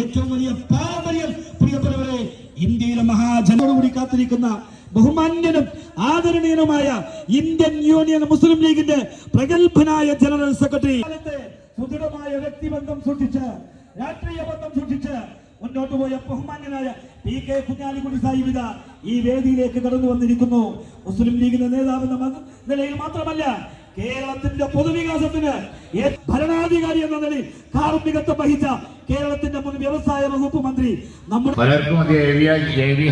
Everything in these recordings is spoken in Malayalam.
ഏറ്റവും വലിയ പാരമ്പര്യം പ്രിയപ്പെട്ടവരെ ഇന്ത്യയിലെ മഹാജനോടുകൂടി കാത്തിരിക്കുന്ന ബഹുമാന്യനും ആദരണീയനുമായ ഇന്ത്യൻ യൂണിയൻ മുസ്ലിം ലീഗിന്റെ പ്രഗത്ഭനായ ജനറൽ സെക്രട്ടറി. സുദൃഢമായ വ്യക്തിബന്ധം സൂക്ഷിച്ച് രാഷ്ട്രീയ ബന്ധം സൂക്ഷിച്ച് മുന്നോട്ട് പോയ ബഹുമാന്യനായ പി കെ കുഞ്ഞാലിക്കുടി സാഹിബിത ഈ വേദിയിലേക്ക് കടന്നു വന്നിരിക്കുന്നു. മുസ്ലിം ലീഗിന്റെ നേതാവെന്ന മത- നിലയിൽ മാത്രമല്ല കേരളത്തിന്റെ പൊതുവികാസത്തിന് ഭരണാധികാരി എന്ന നിലയിൽ കാർമ്മികത്വം വഹിച്ച കേരളത്തിന്റെ മുൻ വ്യവസായ വകുപ്പ് മന്ത്രി നമ്മുടെ പലർക്കും അത് ജൈവി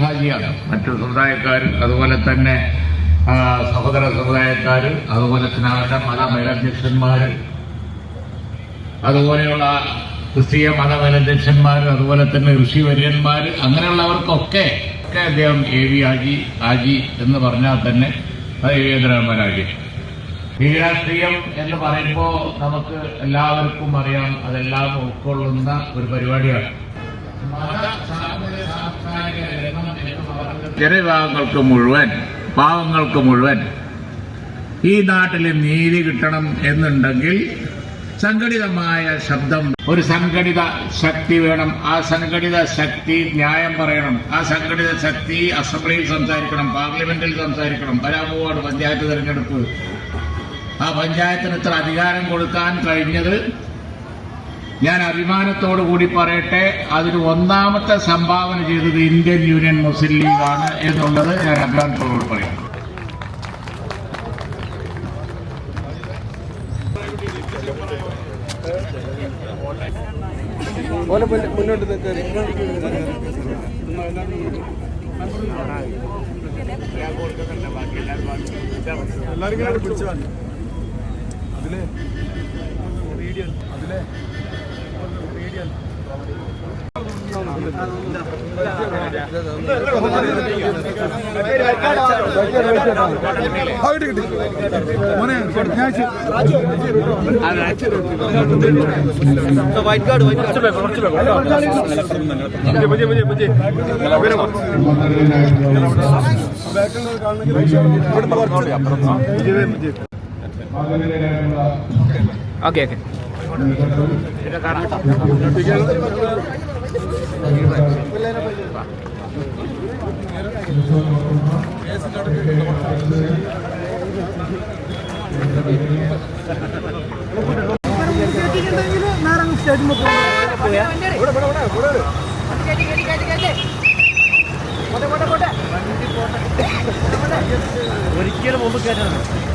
മറ്റു സമുദായക്കാർ അതുപോലെ തന്നെ സഹോദര സമുദായക്കാർ അതുപോലെ തന്നെ അവരുടെ മതമേലധ്യക്ഷന്മാർ അതുപോലെയുള്ള ക്രിസ്തീയ മതമേലധ്യക്ഷന്മാർ അതുപോലെ തന്നെ ഋഷിവര്യന്മാർ അങ്ങനെയുള്ളവർക്കൊക്കെ ഒക്കെ അദ്ദേഹം എ വി ആജി ആജി എന്ന് പറഞ്ഞാൽ തന്നെ അത് ഏകേന്ദ്രമാരാജി ഈ എന്ന് പറയുമ്പോൾ നമുക്ക് എല്ലാവർക്കും അറിയാം അതെല്ലാം ഉൾക്കൊള്ളുന്ന ഒരു പരിപാടിയാണ്. ജനവിഭാഗങ്ങൾക്ക് മുഴുവൻ പാവങ്ങൾക്ക് മുഴുവൻ ഈ നാട്ടിൽ നീതി കിട്ടണം എന്നുണ്ടെങ്കിൽ സംഘടിതമായ ശബ്ദം. ഒരു സംഘടിത ശക്തി വേണം. ആ സംഘടിത ശക്തി ന്യായം പറയണം. ആ സംഘടിത ശക്തി അസംബ്ലിയിൽ സംസാരിക്കണം. പാർലമെന്റിൽ സംസാരിക്കണം. വരാമോട് പഞ്ചായത്ത് തെരഞ്ഞെടുപ്പ്. ആ പഞ്ചായത്തിന് ഇത്ര അധികാരം കൊടുക്കാൻ കഴിഞ്ഞത് ഞാൻ അഭിമാനത്തോടു കൂടി പറയട്ടെ അതിന് ഒന്നാമത്തെ സംഭാവന ചെയ്തത് ഇന്ത്യൻ യൂണിയൻ മുസ്ലിം ലീഗാണ് എന്നുള്ളത് ഞാൻ അഭിമാനത്തോട് പറയാം. പോലെ മുന്നോട്ട് നിൽക്കാൻ എല്ലാരും ഇങ്ങനെ പിടിച്ചു അതിലെ. അതിലെ. കിട്ടി മതി ഓക്കെ ഓക്കെ. ഒരിക്കലും മുമ്പ് കയറ്റണം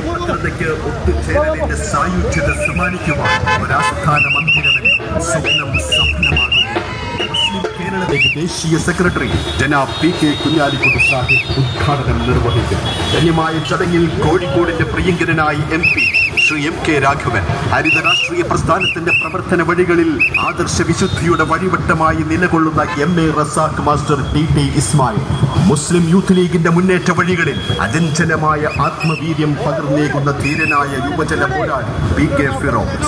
ആശയപത്രതയ്ക്ക് ഒത്തുചേരലിന്റെ സായുജ്യത സമ്മാനിക്കുവാൻ സ്വപ്നം ദേശീയ സെക്രട്ടറി ജനാബ് പി കെ കുഞ്ഞാലിക്കുട്ടി സാഹിബ് ഉദ്ഘാടനം നിർവഹിക്കും ധന്യമായ ചടങ്ങിൽ കോഴിക്കോടിന്റെ പ്രിയങ്കരനായി M P Shri M K Raghavan ഹരിത രാഷ്ട്രീയ പ്രസ്ഥാനത്തിന്റെ പ്രവർത്തന വഴികളിൽ ആദർശ വിശുദ്ധിയുടെ വഴിവട്ടമായി നിലകൊള്ളുന്ന M A Razak master T T Ismail. Muslim Youth ലീഗിന്റെ മുന്നേറ്റ വഴികളിൽ അചഞ്ചലമായ ആത്മവീര്യം പകർന്നേകുന്ന ധീരനായ യുവജന പോരാളി പി കെ ഫിറോസ്.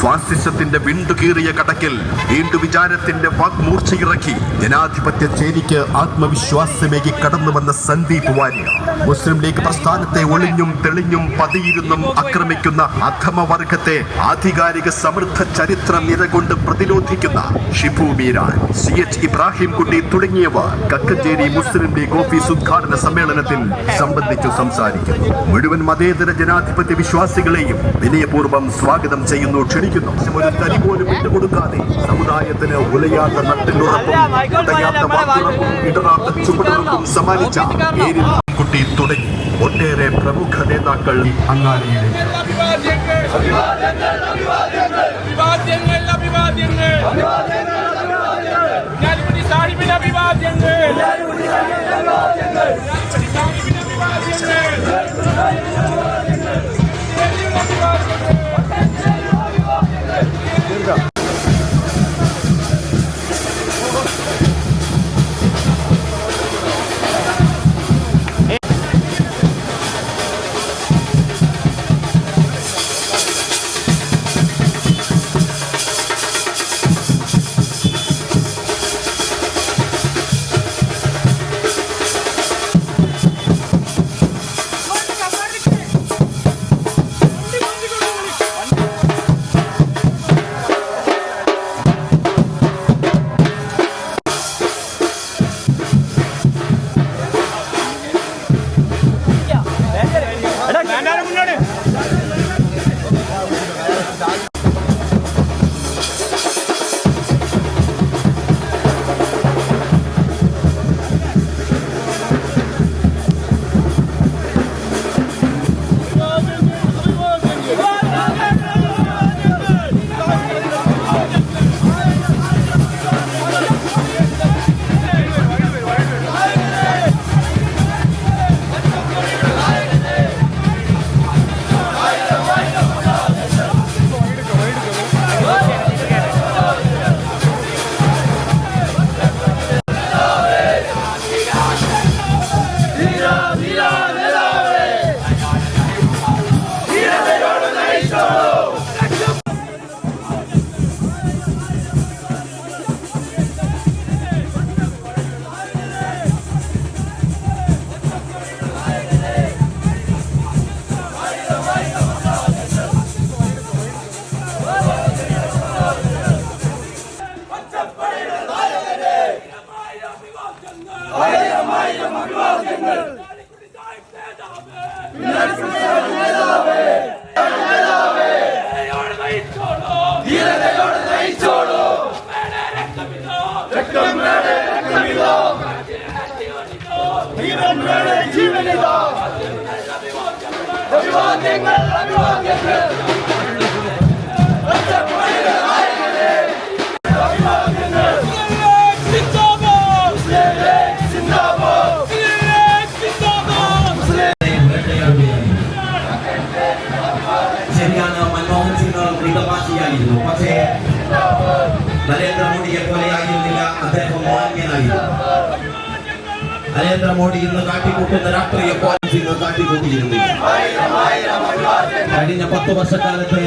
ഫാസിസത്തിന്റെ വിണ്ടുകീറിയ കടക്കിൽ വീണ്ടു വിചാരത്തിന്റെ വാഗ്മൂർച്ചയിറക്കി ജനാധിപത്യ ചേരിക്ക് ആത്മവിശ്വാസമേകി കടന്നു വന്ന സന്ദീപ് വാര്യ മുസ്ലിം ലീഗ് പ്രസ്ഥാനത്തെ ഒളിഞ്ഞും തെളിഞ്ഞും പതിയിരുന്നും ആക്രമിക്കുന്ന അധമവർഗത്തെ ആധികാരിക സമൃദ്ധ ചരിത്ര നിര കൊണ്ട് പ്രതിരോധിക്കുന്ന ഷിഫു മീരാൻ സി എച്ച് ഇബ്രാഹിം കുട്ടി തുടങ്ങിയവർ കക്കഞ്ചേരി മുസ്ലിം ലീഗ് ഓഫീസ് ഉദ്ഘാടന സമ്മേളനത്തിൽ സംബന്ധിച്ചു സംസാരിക്കുന്നു. മുഴുവൻ മതേതര ജനാധിപത്യ വിശ്വാസികളെയും വിനയപൂർവം സ്വാഗതം ചെയ്യുന്നു ക്ഷണിക്കുന്നു. ഒരു തരി പോലും വിട്ടുകൊടുക്കാതെ സമുദായത്തിന് ഉലയാത്ത നട്ടിലുറപ്പും കുട്ടി തുടങ്ങി. ഒട്ടേറെ പ്രമുഖ നേതാക്കൾ അങ്ങാടിയിലേക്ക് അഭിവാദ്യങ്ങൾ അഭിവാദ്യങ്ങൾ. അഭിവാദ്യങ്ങൾ സാഹിബിന് അഭിവാദ്യങ്ങൾ. ഞാനിവിടെ സാഹിബിന് അഭിവാദ്യങ്ങൾ. അഭിവാദ്യങ്ങൾ അഭിവാദ്യങ്ങൾ ശരിയാണ് മൻമോഹൻ സിംഗ് മിതവാസിയായിരുന്നു പക്ഷേ നരേന്ദ്രമോദിയെ പോലെയായിരുന്നില്ല അദ്ദേഹം മാന്യനായിരുന്നു. നരേന്ദ്രമോദി ഇന്ന് കാട്ടിക്കൂട്ടുന്ന രാഷ്ട്രീയ പോളിസി ഇന്ന് കാട്ടിക്കൂട്ടിയിരുന്നു. കഴിഞ്ഞ പത്ത് വർഷക്കാലത്തെ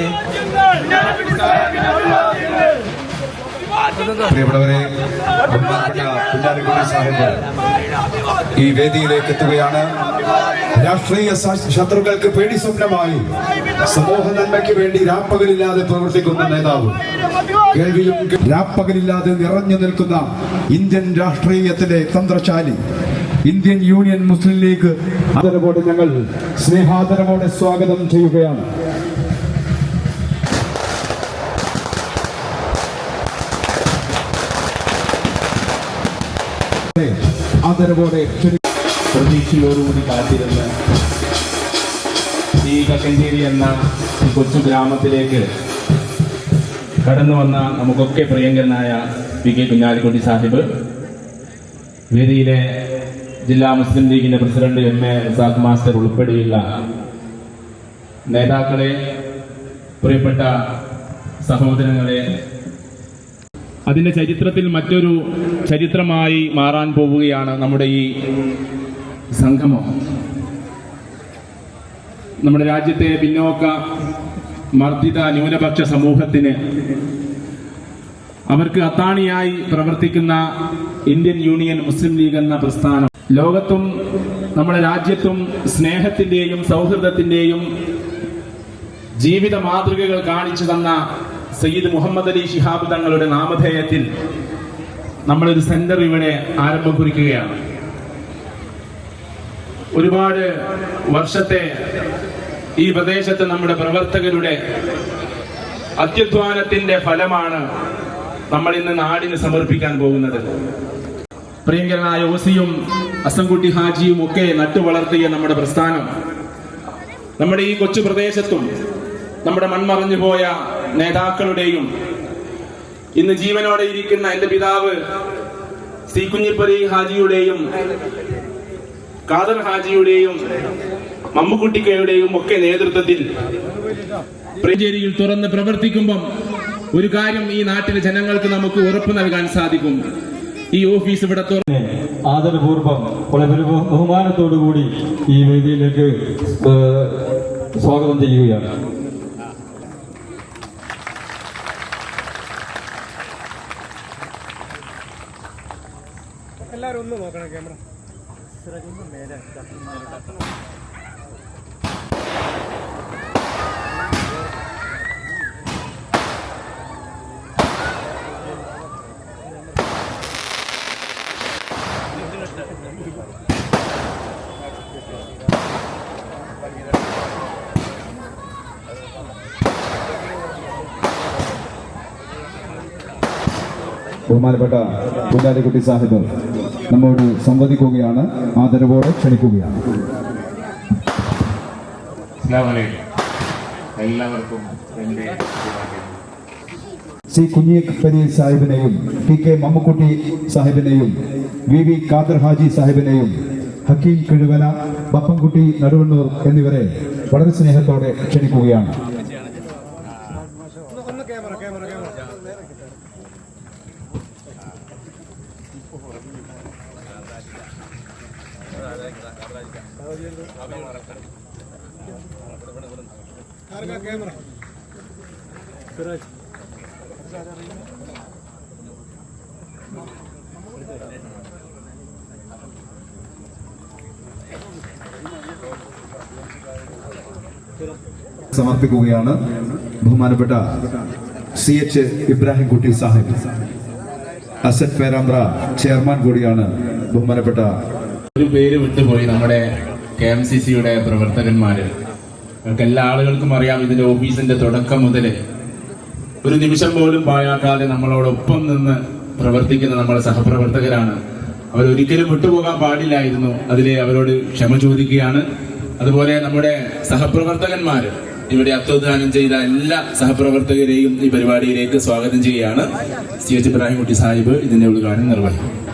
പ്രിയപ്പെട്ടവരെ കുഞ്ഞാലിക്കുട്ടി സാഹിബ് ഈ വേദിയിലേക്ക് എത്തുകയാണ്. രാഷ്ട്രീയ ശത്രുക്കൾക്ക് പേടി സ്വപ്നമായി. സമൂഹ നന്മയ്ക്ക് വേണ്ടി രാപ്പകലില്ലാതെ പ്രവർത്തിക്കുന്ന നേതാവ്. കേൾവിയും രാപ്പകലില്ലാതെ നിറഞ്ഞു നിൽക്കുന്ന ഇന്ത്യൻ രാഷ്ട്രീയത്തിലെ തന്ത്രശാലി ഇന്ത്യൻ യൂണിയൻ മുസ്ലിം ലീഗ് ആദരവോടെ ഞങ്ങൾ സ്നേഹാദരവോടെ സ്വാഗതം ചെയ്യുകയാണ്. ആദരവോടെ പ്രതീക്ഷയോടുകൂടി കാത്തിരുന്ന് ഈ കക്കഞ്ചേരി എന്ന കൊച്ചു ഗ്രാമത്തിലേക്ക് കടന്നു വന്ന നമുക്കൊക്കെ പ്രിയങ്കരനായ പി കെ കുഞ്ഞാലിക്കുട്ടി സാഹിബ് വേദിയിലെ ജില്ലാ മുസ്ലിം ലീഗിന്റെ president M A Razak master ഉൾപ്പെടെയുള്ള നേതാക്കളെ പ്രിയപ്പെട്ട സഹോദരങ്ങളെ അതിന്റെ ചരിത്രത്തിൽ മറ്റൊരു ചരിത്രമായി മാറാൻ പോവുകയാണ് നമ്മുടെ ഈ സംഗമം. നമ്മുടെ രാജ്യത്തെ പിന്നോക്ക മർദ്ദിത ന്യൂനപക്ഷ സമൂഹത്തിന് അവർക്ക് അത്താണിയായി പ്രവർത്തിക്കുന്ന ഇന്ത്യൻ യൂണിയൻ മുസ്ലിം ലീഗ് എന്ന പ്രസ്ഥാനം ലോകത്തും നമ്മുടെ രാജ്യത്തും സ്നേഹത്തിന്റെയും സൗഹൃദത്തിന്റെയും ജീവിത മാതൃകകൾ കാണിച്ചു തന്ന സയ്യിദ് മുഹമ്മദ് അലി ഷിഹാബ് തങ്ങളുടെ നാമധേയത്തിൽ നമ്മളൊരു സെന്റർ ഇവിടെ ആരംഭം കുറിക്കുകയാണ് ഒരുപാട് വർഷത്തെ ഈ പ്രദേശത്ത് നമ്മുടെ പ്രവർത്തകരുടെ അത്യുധ്വാനത്തിന്റെ ഫലമാണ് നമ്മൾ ഇന്ന് നാടിന് സമർപ്പിക്കാൻ പോകുന്നത്. പ്രിയങ്കരനായ ഓസിയും അസംകുട്ടി ഹാജിയും ഒക്കെ നട്ടുവളർത്തിയ നമ്മുടെ പ്രസ്ഥാനം നമ്മുടെ ഈ കൊച്ചു പ്രദേശത്തും നമ്മുടെ മൺമറഞ്ഞു പോയ നേതാക്കളുടെയും ഇന്ന് ജീവനോടെ ഇരിക്കുന്ന എന്റെ പിതാവ് സി കുഞ്ഞിപ്പരി ഹാജിയുടെയും ഖാദർ ഹാജിയുടെയും മമ്മുക്കുട്ടിക്കയുടെയും ഒക്കെ നേതൃത്വത്തിൽ പ്രജേരിയിൽ തുറന്ന് പ്രവർത്തിക്കുമ്പം ഒരു കാര്യം ഈ നാട്ടിലെ ജനങ്ങൾക്ക് നമുക്ക് ഉറപ്പ് നൽകാൻ സാധിക്കും. ഈ ഓഫീസ് ഇവിടെ തുറന്ന് ആദരപൂർവം വളരെ ബഹു- ബഹുമാനത്തോടുകൂടി ഈ വേദിയിലേക്ക് സ്വാഗതം ചെയ്യുകയാണ്. ബഹുമാനപ്പെട്ട കുഞ്ഞാലിക്കുട്ടി സാഹിബ് നമ്മോട് സംവദിക്കുകയാണ് ആദരവോടെ ക്ഷണിക്കുകയാണ്. സി കുഞ്ഞി എല്ലാവർക്കും എന്റെ. സി സാഹിബിനെയും പി കെ മമ്മക്കുട്ടി സാഹിബിനെയും വി വി ഖാദർ ഹാജി സാഹിബിനെയും ഹക്കീം കിഴുവന ബപ്പൻകുട്ടി നടുവണ്ണൂർ എന്നിവരെ വളരെ സ്നേഹത്തോടെ ക്ഷണിക്കുകയാണ്. സമർപ്പിക്കുകയാണ് ബഹുമാനപ്പെട്ട സി എച്ച് ഇബ്രാഹിം കുട്ടി സാഹിബ്. അസറ്റ് പേരാമ്പ്ര ചെയർമാൻ കൂടിയാണ് ബഹുമാനപ്പെട്ട ഒരു പേര് വിട്ടുപോയി നമ്മുടെ കെ എം സി സിയുടെ പ്രവർത്തകന്മാര്. നിങ്ങൾക്ക് എല്ലാ ആളുകൾക്കും അറിയാം ഇതിന്റെ ഓഫീസിന്റെ തുടക്കം മുതൽ ഒരു നിമിഷം പോലും പാഴാക്കാതെ നമ്മളോടൊപ്പം നിന്ന് പ്രവർത്തിക്കുന്ന നമ്മുടെ സഹപ്രവർത്തകരാണ്. അവരൊരിക്കലും വിട്ടുപോകാൻ പാടില്ലായിരുന്നു. അതിലെ അവരോട് ക്ഷമ ചോദിക്കുകയാണ്. അതുപോലെ നമ്മുടെ സഹപ്രവർത്തകന്മാർ ഇവിടെ അത്വദാനം ചെയ്ത എല്ലാ സഹപ്രവർത്തകരെയും ഈ പരിപാടിയിലേക്ക് സ്വാഗതം ചെയ്യുകയാണ്. സി എച്ച് ഇബ്രാഹിംകുട്ടി സാഹിബ് ഇതിന്റെ ഉദ്ഘാടനം നിർവഹിക്കും.